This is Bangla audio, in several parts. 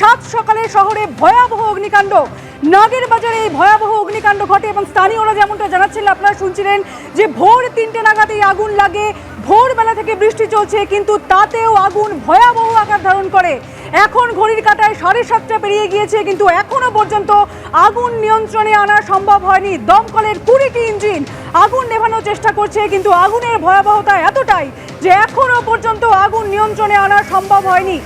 সাত সকালে শহরে ভয়াবহ অগ্নিকাণ্ড। নাগের বাজারে এই ভয়াবহ অগ্নিকাণ্ড ঘটে এবং স্থানীয়রা যেমনটা জানাচ্ছিলেন আপনারা শুনছিলেন যে ভোর তিনটে নাগাদ এই আগুন লাগে। ভোরবেলা থেকে বৃষ্টি চলছে, কিন্তু তাতেও আগুন ভয়াবহ আকার ধারণ করে। এখন ঘড়ির কাঁটায় সাড়ে সাতটা পেরিয়ে গিয়েছে, কিন্তু এখনও পর্যন্ত আগুন নিয়ন্ত্রণে আনা সম্ভব হয়নি। দমকলের কুড়িটি ইঞ্জিন আগুন নেভানোর চেষ্টা করছে, কিন্তু আগুনের ভয়াবহতা এতটাই যে এখনও পর্যন্ত আগুন নিয়ন্ত্রণে আনা সম্ভব হয়নি।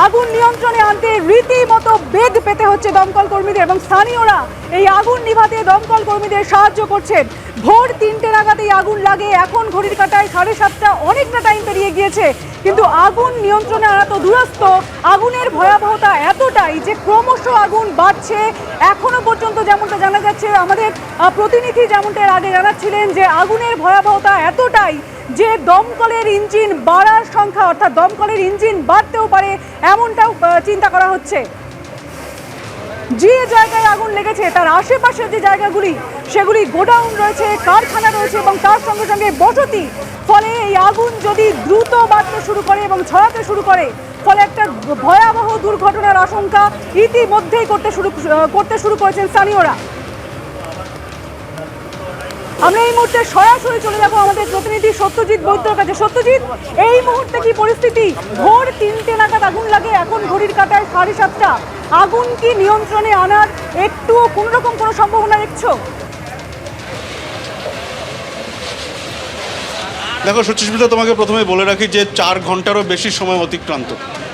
আগুন নিয়ন্ত্রণে আনতে রীতিমতো বেগ পেতে হচ্ছে দমকল কর্মীদের এবং স্থানীয়রা এই আগুন নিভাতে দমকল কর্মীদের সাহায্য করছেন। ভোর তিনটে নাগাদ আগুন লাগে। এখন ঘড়ির কাটায় সাড়ে সাতটা অনেকটা টাইম পেরিয়ে গিয়েছে। কিন্তু আগুন নিয়ন্ত্রণে আনা তো দূরস্থ আগুনের ভয়াবহতা এতটাই যে ক্রমশ আগুন বাড়ছে। এখনও পর্যন্ত যেমনটা জানা যাচ্ছে, আমাদের প্রতিনিধি যেমনটা এর আগে জানাচ্ছিলেন যে আগুনের ভয়াবহতা এতটাই যে দমকলের ইঞ্জিন বাড়ার সংখ্যা, অর্থাৎ দমকলের ইঞ্জিন বাড়তেও পারে, এমনটাও চিন্তা করা হচ্ছে। যে জায়গায় আগুন লেগেছে, তার আশেপাশের যে জায়গাগুলি, সেগুলি গোডাউন রয়েছে, কারখানা রয়েছে এবং তার সঙ্গে সঙ্গে বসতি। ফলে এই আগুন যদি দ্রুত বাড়তে শুরু করে এবং ছড়াতে শুরু করে, ফলে একটা ভয়াবহ দুর্ঘটনার আশঙ্কা ইতিমধ্যেই করতে শুরু করতে শুরু করেছেন স্থানীয়রা। আমরা এই মুহূর্তে সরাসরি চলে যাব আমাদের প্রতিনিধি সত্যজিৎ বৈদ্যর কাছে। সত্যজিৎ, এই মুহূর্তে কি পরিস্থিতি? ভোর তিনটে নাগাদ আগুন লাগে, এখন ঘড়ির কাটায় সাড়ে সাতটা। আগুন কি নিয়ন্ত্রণে আনার একটু কোন রকম কোনো সম্ভাবনা দেখছ? দেখো সুচিস্মিতা তোমাকে প্রথমে বলে রাখি যে চার ঘন্টারও বেশি সময় অতিক্রান্ত।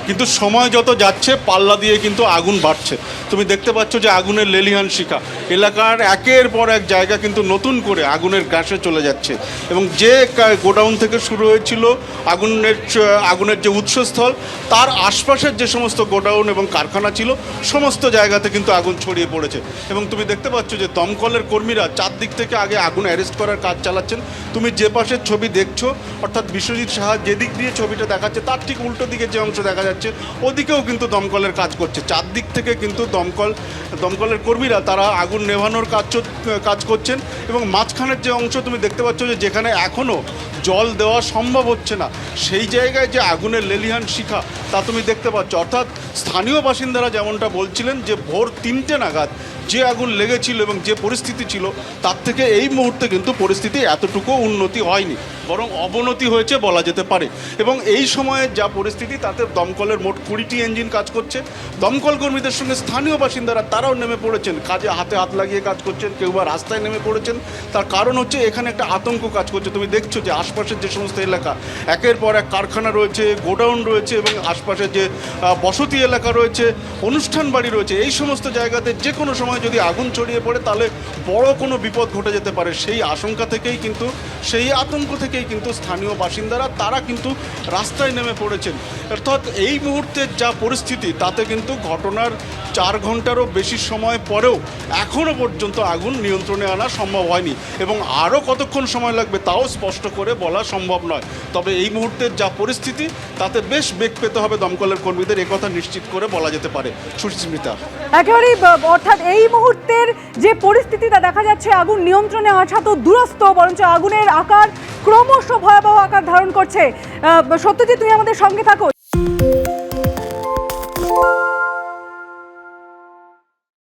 কিন্তু সময় যত যাচ্ছে, পাল্লা দিয়ে কিন্তু আগুন বাড়ছে। তুমি দেখতে পাচ্ছ যে আগুনের লেলিহান শিখা। এলাকার একের পর এক জায়গা কিন্তু নতুন করে আগুনের গ্যাসে চলে যাচ্ছে। এবং যে গোডাউন থেকে শুরু হয়েছিল আগুনের আগুনের যে উৎসস্থল, তার আশপাশের যে সমস্ত গোডাউন এবং কারখানা ছিল, সমস্ত জায়গাতে কিন্তু আগুন ছড়িয়ে পড়েছে। এবং তুমি দেখতে পাচ্ছ যে দমকলের কর্মীরা চারদিক থেকে আগে আগুন অ্যারেস্ট করার কাজ চালাচ্ছেন। তুমি যে পাশের ছবি দেখছ, অর্থাৎ বিশ্বজিৎ সাহা যেদিক দিয়ে ছবিটা দেখাচ্ছে, তার ঠিক উল্টো দিকে যে অংশ দেখা যাচ্ছে ওদিকেও কিন্তু দমকলের কাজ করছে। চারদিক থেকে কিন্তু দমকল, দমকলের কর্মীরা তারা আগুন নেভানোর কাজ কাজ করছেন এবং মাঝখানের যে অংশ তুমি দেখতে পাচ্ছ যে যেখানে এখনও জল দেওয়া সম্ভব হচ্ছে না, সেই জায়গায় যে আগুনের লেলিহান শিখা, তা তুমি দেখতে পাচ্ছ। অর্থাৎ স্থানীয় বাসিন্দারা যেমনটা বলছিলেন যে ভোর তিনটে নাগাদ যে আগুন লেগেছিল এবং যে পরিস্থিতি ছিল, তার থেকে এই মুহূর্তে কিন্তু পরিস্থিতি এতটুকু উন্নতি হয়নি, বরং অবনতি হয়েছে বলা যেতে পারে। এবং এই সময়ে যা পরিস্থিতি, তাতে দমকলের মোট কুড়িটি ইঞ্জিন কাজ করছে। দমকল কর্মীদের সঙ্গে স্থানীয় বাসিন্দারা, তারাও নেমে পড়েছেন। কাজে হাতে হাত লাগিয়ে কাজ করছেন, কেউ বা রাস্তায় নেমে পড়েছেন। তার কারণ হচ্ছে, এখানে একটা আতঙ্ক কাজ করছে। তুমি দেখছ যে আশপাশের যে সমস্ত এলাকা, একের পর এক কারখানা রয়েছে, গোডাউন রয়েছে এবং আশপাশের যে বসতি এলাকা রয়েছে, অনুষ্ঠান বাড়ি রয়েছে। এই সমস্ত জায়গাতে যে কোনো সময় যদি আগুন ছড়িয়ে পড়ে, তাহলে বড় কোনো বিপদ ঘটে যেতে পারে। সেই আশঙ্কা থেকেই কিন্তু, সেই আতঙ্ক থেকেই কিন্তু স্থানীয় বাসিন্দারা, তারা কিন্তু রাস্তায় নেমে পড়েছেন। অর্থাৎ এই মুহূর্তের যা পরিস্থিতি, তাতে কিন্তু ঘটনার চার ঘন্টারও বেশি সময় পরেও এখনও পর্যন্ত আগুন নিয়ন্ত্রণে আনা সম্ভব হয়নি এবং আরও কতক্ষণ সময় লাগবে তাও স্পষ্ট করে বলা সম্ভব নয়। তবে এই মুহূর্তের যা পরিস্থিতি, তাতে বেশ বেগ পেতে হবে দমকলের কর্মীদের একথা নিশ্চিত করে বলা যেতে পারে। সুস্মিতা। একেবারেই অর্থাৎ এই মুহূর্তের যে পরিস্থিতিটা দেখা যাচ্ছে, আগুন নিয়ন্ত্রণে আসা তো দূরস্থ বরঞ্চ আগুনের আকার ক্রমশ ভয়াবহ আকার ধারণ করছে। সত্যজিৎ, তুমি আমাদের সঙ্গে থাকো।